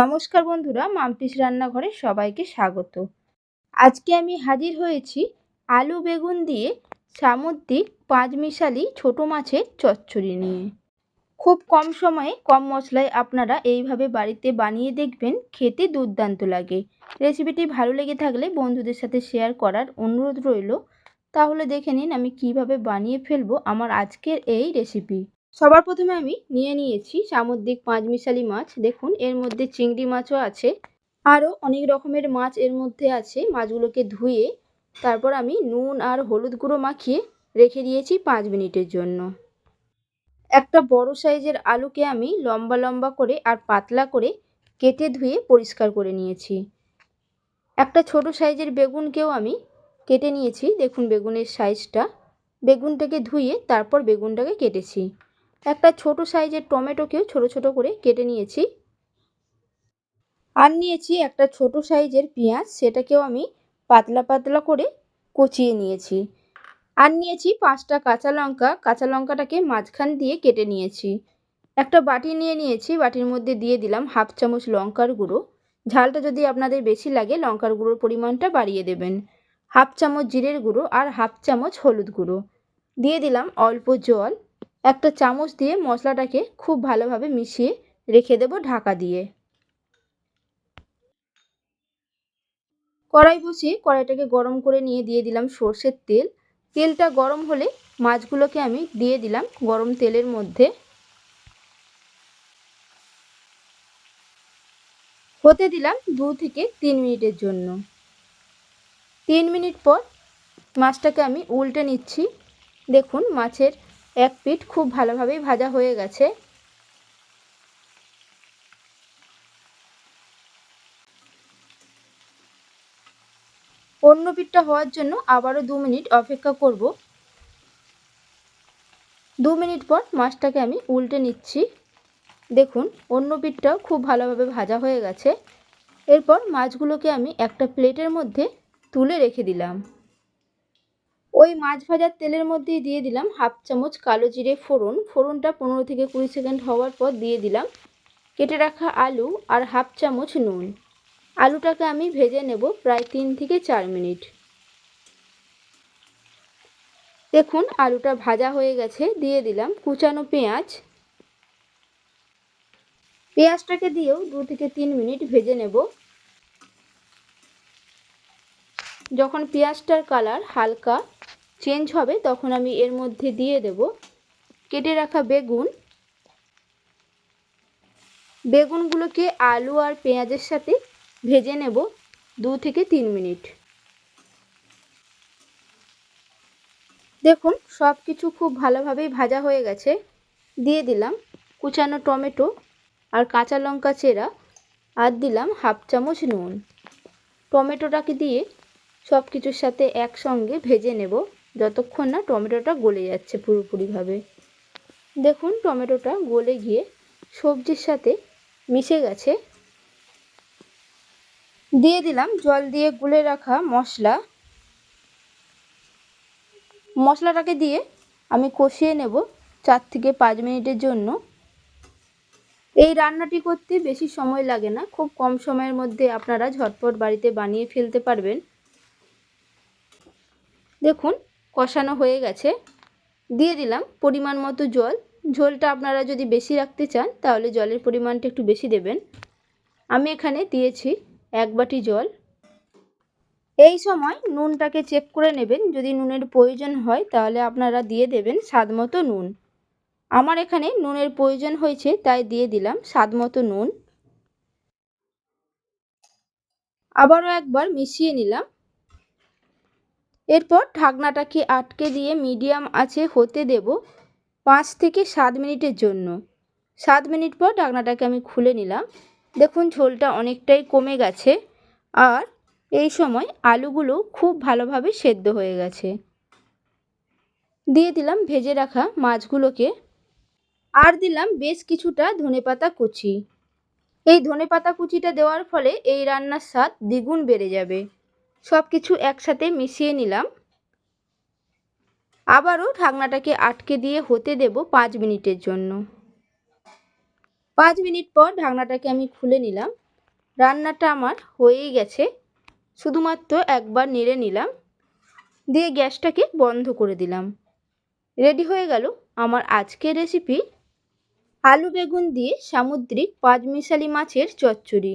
নমস্কার বন্ধুরা মাম্পিস রান্নাঘরে সবাইকে স্বাগত। আজকে আমি হাজির হয়েছি আলু বেগুন দিয়ে সামুদ্রিক পাঁচমিশালি ছোটো মাছের চচ্চড়ি নিয়ে। খুব কম সময়ে কম মশলায় আপনারা এইভাবে বাড়িতে বানিয়ে দেখবেন, খেতে দুর্দান্ত লাগে। রেসিপিটি ভালো লেগে থাকলে বন্ধুদের সাথে শেয়ার করার অনুরোধ রইল। তাহলে দেখে নিন আমি কীভাবে বানিয়ে ফেলব আমার আজকের এই রেসিপি। সবার প্রথমে আমি নিয়ে নিয়েছি সামুদ্রিক পাঁচমিশালি মাছ। দেখুন, এর মধ্যে চিংড়ি মাছও আছে। আরও অনেক রকমের মাছ এর মধ্যে আছে। মাছগুলোকে ধুয়ে তারপর আমি নুন আর হলুদ গুঁড়ো মাখিয়ে রেখে দিয়েছি পাঁচ মিনিটের জন্য। একটা বড় সাইজের আলুকে আমি লম্বা লম্বা করে আর পাতলা করে কেটে ধুয়ে পরিষ্কার করে নিয়েছি। একটা ছোট সাইজের বেগুনকেও আমি কেটে নিয়েছি। দেখুন, বেগুনের সাইজটা। বেগুনটাকে ধুয়ে তারপর বেগুনটাকে কেটেছি। একটা ছোট সাইজের টমেটোকেও ছোট ছোট করে কেটে নিয়েছি। আর নিয়েছি একটা ছোট সাইজের পেঁয়াজ, সেটাকেও আমি পাতলা পাতলা করে কচিয়ে নিয়েছি। আর নিয়েছি পাঁচটা কাঁচা লঙ্কা, কাঁচা লঙ্কাটাকে মাঝখান দিয়ে কেটে নিয়েছি। একটা বাটি নিয়ে নিয়েছি, বাটির মধ্যে দিয়ে দিলাম হাফ চামচ লঙ্কার গুঁড়ো। ঝালটা যদি আপনাদের বেশি লাগে, লঙ্কার গুঁড়োর পরিমাণটা বাড়িয়ে দেবেন। হাফ চামচ জিরের গুঁড়ো আর হাফ চামচ হলুদ গুঁড়ো। দিয়ে দিলাম অল্প জল। একটা চামচ দিয়ে মশলাটাকে খুব ভালোভাবে মিশিয়ে রেখে দেব ঢাকা দিয়ে। কড়াই বসিয়ে কড়াইটাকে গরম করে নিয়ে দিয়ে দিলাম সর্ষের তেল। তেলটা গরম হলে মাছগুলোকে আমি দিয়ে দিলাম গরম তেলের মধ্যে। হতে দিলাম দু থেকে তিন মিনিটের জন্য। তিন মিনিট পর মাছটাকে আমি উল্টে নিচ্ছি। দেখুন মাছের এক পিঠ খুব ভালোভাবেই ভাজা হয়ে গেছে। অন্য পিঠটা হওয়ার জন্য আবারও দু মিনিট অপেক্ষা করব। দু মিনিট পর মাছটাকে আমি উল্টে নিচ্ছি। দেখুন, অন্য পিঠটাও খুব ভালোভাবে ভাজা হয়ে গেছে। এরপর মাছগুলোকে আমি একটা প্লেটের মধ্যে তুলে রেখে দিলাম। ওই মাছ ভাজার তেলের মধ্যেই দিয়ে দিলাম হাফ চামচ কালো জিরে ফোড়ন। ফোড়নটা পনেরো থেকে কুড়ি সেকেন্ড হওয়ার পর দিয়ে দিলাম। কেটে রাখা আলু আর হাফ চামচ নুন। আলুটাকে আমি ভেজে নেব প্রায় তিন থেকে চার মিনিট। দেখুন আলুটা ভাজা হয়ে গেছে, দিয়ে দিলাম কুচানো পেঁয়াজ। পেঁয়াজটাকে দিয়েও দু থেকে তিন মিনিট ভেজে নেব। যখন পেঁয়াজটার কালার হালকা চেঞ্জ হবে, তখন আমি এর মধ্যে দিয়ে দেব। কেটে রাখা বেগুন। বেগুনগুলোকে আলু আর পেঁয়াজের সাথে ভেজে নেব দু থেকে তিন মিনিট। দেখুন সব কিছু খুব ভালোভাবেই ভাজা হয়ে গেছে। দিয়ে দিলাম কুচানো টমেটো আর কাঁচা লঙ্কা চেরা আর দিলাম হাফ চামচ নুন। টমেটোটাকে দিয়ে সব কিছুর সাথে একসঙ্গে ভেজে নেব। যতক্ষণ না টমেটোটা গলে যাচ্ছে পুরোপুরিভাবে। দেখুন, টমেটোটা গলে গিয়ে সবজির সাথে মিশে গেছে। দিয়ে দিলাম জল দিয়ে গুলে রাখা মশলা। মশলাটাকে দিয়ে আমি কষিয়ে নেব চার থেকে পাঁচ মিনিটের জন্য। এই রান্নাটি করতে বেশি সময় লাগে না, খুব কম সময়ের মধ্যে আপনারা ঝটপট বাড়িতে বানিয়ে ফেলতে পারবেন। দেখুন কষানো হয়ে গেছে। দিয়ে দিলাম পরিমাণ মতো জল। ঝোলটা আপনারা যদি বেশি রাখতে চান, তাহলে জলের পরিমাণটা একটু বেশি দেবেন। আমি এখানে দিয়েছি এক বাটি জল। এই সময় নুনটাকে চেক করে নেবেন। যদি নুনের প্রয়োজন হয়, তাহলে আপনারা দিয়ে দেবেন স্বাদ মতো নুন। আমার এখানে নুনের প্রয়োজন হয়েছে, তাই দিয়ে দিলাম স্বাদ মতো নুন। আবারও একবার মিশিয়ে নিলাম। এরপর ঢাকনাটাকে আটকে দিয়ে মিডিয়াম আছে হতে দেব পাঁচ থেকে সাত মিনিটের জন্য। সাত মিনিট পর ঢাকনাটাকে আমি খুলে নিলাম। দেখুন, ঝোলটা অনেকটাই কমে গেছে আর এই সময় আলুগুলো খুব ভালোভাবে সেদ্ধ হয়ে গেছে। দিয়ে দিলাম ভেজে রাখা মাছগুলোকে। আর দিলাম বেশ কিছুটা ধনেপাতা কুচি। এই ধনেপাতা কুচিটা দেওয়ার ফলে এই রান্নার স্বাদ দ্বিগুণ বেড়ে যাবে। সব কিছু একসাথে মিশিয়ে নিলাম। আবারও ঢাকনাটাকে আটকে দিয়ে হতে দেব পাঁচ মিনিটের জন্য। পাঁচ মিনিট পর ঢাকনাটাকে আমি খুলে নিলাম। রান্নাটা আমার হয়েই গেছে। শুধুমাত্র একবার নেড়ে নিলাম। দিয়ে গ্যাসটাকে বন্ধ করে দিলাম। রেডি হয়ে গেল আমার আজকের রেসিপি। আলু বেগুন দিয়ে সামুদ্রিক পাঁচমিশালি মাছের চচ্চড়ি।